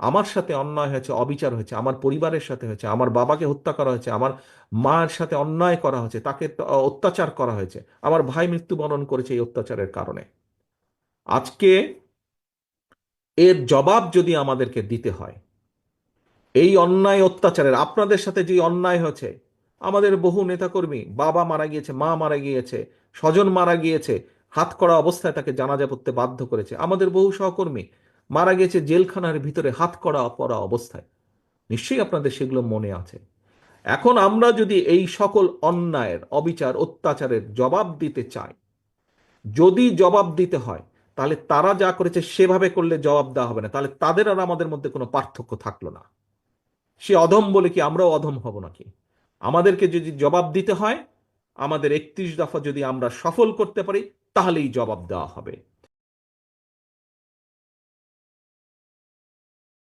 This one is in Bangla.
আমার সাথে অন্যায় হয়েছে, অবিচার হয়েছে, আমার পরিবারের সাথে হয়েছে, আমার বাবাকে হত্যা করা হয়েছে, আমার মার সাথে অন্যায় করা হয়েছে, তাকে অত্যাচার করা হয়েছে, আমার ভাই মৃত্যুবরণ করেছে এই অত্যাচারের কারণে। আজকে এর জবাব যদি আমাদেরকে দিতে হয়, এই অন্যায় অত্যাচারের, আপনাদের সাথে যে অন্যায় হয়েছে, আমাদের বহু নেতাকর্মী, বাবা মারা গিয়েছে, মা মারা গিয়েছে, স্বজন মারা গিয়েছে, হাত করা অবস্থায় তাকে জানাজা পড়তে বাধ্য করেছে, আমাদের বহু সহকর্মী মারা গেছে জেলখানার ভিতরে হাত করা পড়া অবস্থায়। নিশ্চয়ই আপনাদের সেগুলো মনে আছে। এখন আমরা যদি এই সকল অন্যায়ের, অবিচার, অত্যাচারের জবাব দিতে চাই, যদি জবাব দিতে হয়, তাহলে তারা যা করেছে সেভাবে করলে জবাব দেওয়া হবে না। তাহলে তাদের আর আমাদের মধ্যে কোনো পার্থক্য থাকল না। সে অধম বলে কি আমরাও অধম হব নাকি? আমাদেরকে যদি জবাব দিতে হয়, আমাদের একত্রিশ দফা যদি আমরা সফল করতে পারি, তাহলেই জবাব দেওয়া হবে।